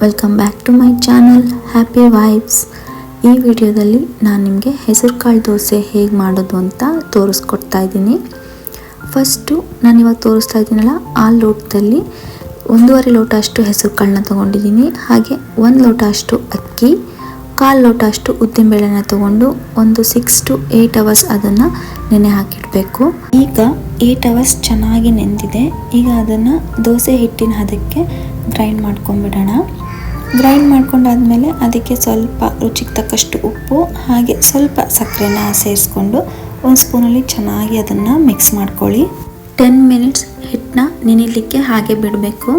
Welcome back to my channel happy vibes ಈ ವಿಡಿಯೋದಲ್ಲಿ ನಾನು ನಿಮಗೆ ಹೆಸರುಕಾಳು ದೋಸೆ ಹೇಗೆ ಮಾಡೋದು ಅಂತ ತೋರಿಸ್ಕೊಡ್ತಾ ಇದ್ದೀನಿ. ಫಸ್ಟು ನಾನು ಇವಾಗ ತೋರಿಸ್ತಾ ಇದ್ದೀನಲ್ಲ, ಆ ಲೋಟದಲ್ಲಿ ಒಂದೂವರೆ ಲೋಟ ಅಷ್ಟು ಹೆಸರು ಕಾಳನ್ನ ತೊಗೊಂಡಿದ್ದೀನಿ. ಹಾಗೆ ಒಂದು ಲೋಟ ಅಷ್ಟು ಅಕ್ಕಿ, ಕಾಲು ಲೋಟ ಅಷ್ಟು ಉದ್ದಿನಬೇಳೆನ ತೊಗೊಂಡು ಒಂದು ಸಿಕ್ಸ್ ಟು ಏಯ್ಟ್ ಅವರ್ಸ್ ಅದನ್ನು ನೆನೆ ಹಾಕಿಡಬೇಕು. ಈಗ ಏಯ್ಟ್ ಅವರ್ಸ್ ಚೆನ್ನಾಗಿ ನೆಂದಿದೆ. ಈಗ ಅದನ್ನು ದೋಸೆ ಹಿಟ್ಟಿನ ಹದಕ್ಕೆ ಗ್ರೈಂಡ್ ಮಾಡ್ಕೊಂಡ್ಬಿಡೋಣ. ಗ್ರೈಂಡ್ ಮಾಡ್ಕೊಂಡಾದ್ಮೇಲೆ ಅದಕ್ಕೆ ಸ್ವಲ್ಪ ರುಚಿಗೆ ತಕ್ಕಷ್ಟು ಉಪ್ಪು, ಹಾಗೆ ಸ್ವಲ್ಪ ಸಕ್ಕರೆನ ಸೇರಿಸ್ಕೊಂಡು ಒಂದು ಸ್ಪೂನಲ್ಲಿ ಚೆನ್ನಾಗಿ ಅದನ್ನು ಮಿಕ್ಸ್ ಮಾಡ್ಕೊಳ್ಳಿ. ಟೆನ್ ಮಿನಿಟ್ಸ್ ಹಿಟ್ಟನ್ನ ನೆನಿಲಿಕ್ಕೆ ಹಾಗೆ ಬಿಡಬೇಕು.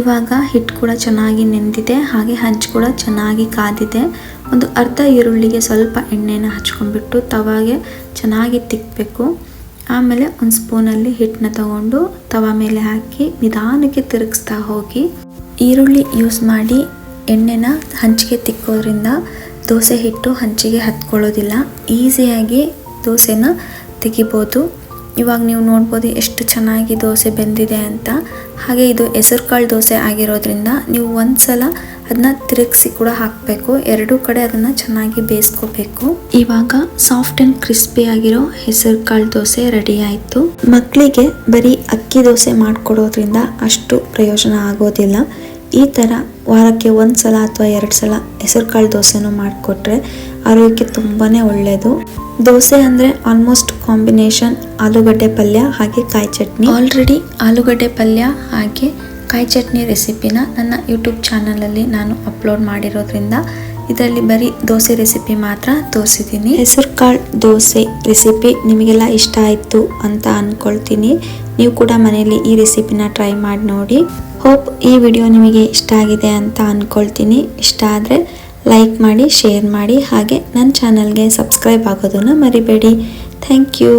ಇವಾಗ ಹಿಟ್ಟು ಕೂಡ ಚೆನ್ನಾಗಿ ನೆಂದಿದೆ, ಹಾಗೆ ಹಂಚು ಕೂಡ ಚೆನ್ನಾಗಿ ಕಾದಿದೆ. ಒಂದು ಅರ್ಧ ಈರುಳ್ಳಿಗೆ ಸ್ವಲ್ಪ ಎಣ್ಣೆನ ಹಚ್ಕೊಂಡ್ಬಿಟ್ಟು ತವಾಗೆ ಚೆನ್ನಾಗಿ ತಿಕ್ಕಬೇಕು ಆಮೇಲೆ ಒಂದು ಸ್ಪೂನಲ್ಲಿ ಹಿಟ್ಟನ್ನ ತಗೊಂಡು ತವ ಮೇಲೆ ಹಾಕಿ ನಿಧಾನಕ್ಕೆ ತಿರುಗಿಸ್ತಾ ಹೋಗಿ. ಈರುಳ್ಳಿ ಯೂಸ್ ಮಾಡಿ ಎಣ್ಣೆನ ಹಂಚಿಗೆ ತಿಕ್ಕೋದ್ರಿಂದ ದೋಸೆ ಹಿಟ್ಟು ಹಂಚಿಗೆ ಹತ್ಕೊಳ್ಳೋದಿಲ್ಲ. ಈಸಿಯಾಗಿ ದೋಸೆನ ತೆಗಿಬೋದು. ಇವಾಗ ನೀವು ನೋಡ್ಬೋದು ಎಷ್ಟು ಚೆನ್ನಾಗಿ ದೋಸೆ ಬೆಂದಿದೆ ಅಂತ. ಹಾಗೆ ಇದು ಹೆಸರುಕಾಳು ದೋಸೆ ಆಗಿರೋದ್ರಿಂದ ನೀವು ಒಂದು ಸಲ ಅದನ್ನ ತಿರುಗಿಸಿ ಕೂಡ ಹಾಕಬೇಕು. ಎರಡೂ ಕಡೆ ಅದನ್ನು ಚೆನ್ನಾಗಿ ಬೇಯಿಸ್ಕೋಬೇಕು. ಇವಾಗ ಸಾಫ್ಟ್ ಆ್ಯಂಡ್ ಕ್ರಿಸ್ಪಿ ಆಗಿರೋ ಹೆಸರುಕಾಳು ದೋಸೆ ರೆಡಿ ಆಯಿತು. ಮಕ್ಕಳಿಗೆ ಬರೀ ಅಕ್ಕಿ ದೋಸೆ ಮಾಡಿಕೊಡೋದ್ರಿಂದ ಅಷ್ಟು ಪ್ರಯೋಜನ ಆಗೋದಿಲ್ಲ. ಈ ಥರ ವಾರಕ್ಕೆ ಒಂದು ಸಲ ಅಥವಾ ಎರಡು ಸಲ ಹೆಸರುಕಾಳು ದೋಸೆನೂ ಮಾಡಿಕೊಟ್ರೆ ಆರೋಗ್ಯಕ್ಕೆ ತುಂಬಾ ಒಳ್ಳೆಯದು ದೋಸೆ ಅಂದರೆ ಆಲ್ಮೋಸ್ಟ್ ಕಾಂಬಿನೇಷನ್ ಆಲೂಗಡ್ಡೆ ಪಲ್ಯ ಹಾಗೆ ಕಾಯಿ ಚಟ್ನಿ. ಆಲ್ರೆಡಿ ಆಲೂಗಡ್ಡೆ ಪಲ್ಯ ಹಾಗೆ ಕಾಯಿ ಚಟ್ನಿ ರೆಸಿಪಿನ ನನ್ನ ಯೂಟ್ಯೂಬ್ ಚಾನಲಲ್ಲಿ ನಾನು ಅಪ್ಲೋಡ್ ಮಾಡಿರೋದ್ರಿಂದ ಇದರಲ್ಲಿ ಬರೀ ದೋಸೆ ರೆಸಿಪಿ ಮಾತ್ರ ತೋರಿಸಿದ್ದೀನಿ. ಹೆಸರು ಕಾಳು ದೋಸೆ ರೆಸಿಪಿ ನಿಮಗೆಲ್ಲ ಇಷ್ಟ ಆಯಿತು ಅಂತ ಅಂದ್ಕೊಳ್ತೀನಿ ನೀವು ಕೂಡ ಮನೆಯಲ್ಲಿ ಈ ರೆಸಿಪಿನ ಟ್ರೈ ಮಾಡಿ ನೋಡಿ. ಹೋಪ್ ಈ ವಿಡಿಯೋ ನಿಮಗೆ ಇಷ್ಟ ಆಗಿದೆ ಅಂತ ಅಂದ್ಕೊಳ್ತೀನಿ ಇಷ್ಟ ಆದರೆ ಲೈಕ್ ಮಾಡಿ ಶೇರ್ ಮಾಡಿ ಹಾಗೆ ನನ್ನ ಚಾನಲ್ಗೆ ಸಬ್ಸ್ಕ್ರೈಬ್ ಆಗೋದನ್ನು ಮರಿಬೇಡಿ. Thank you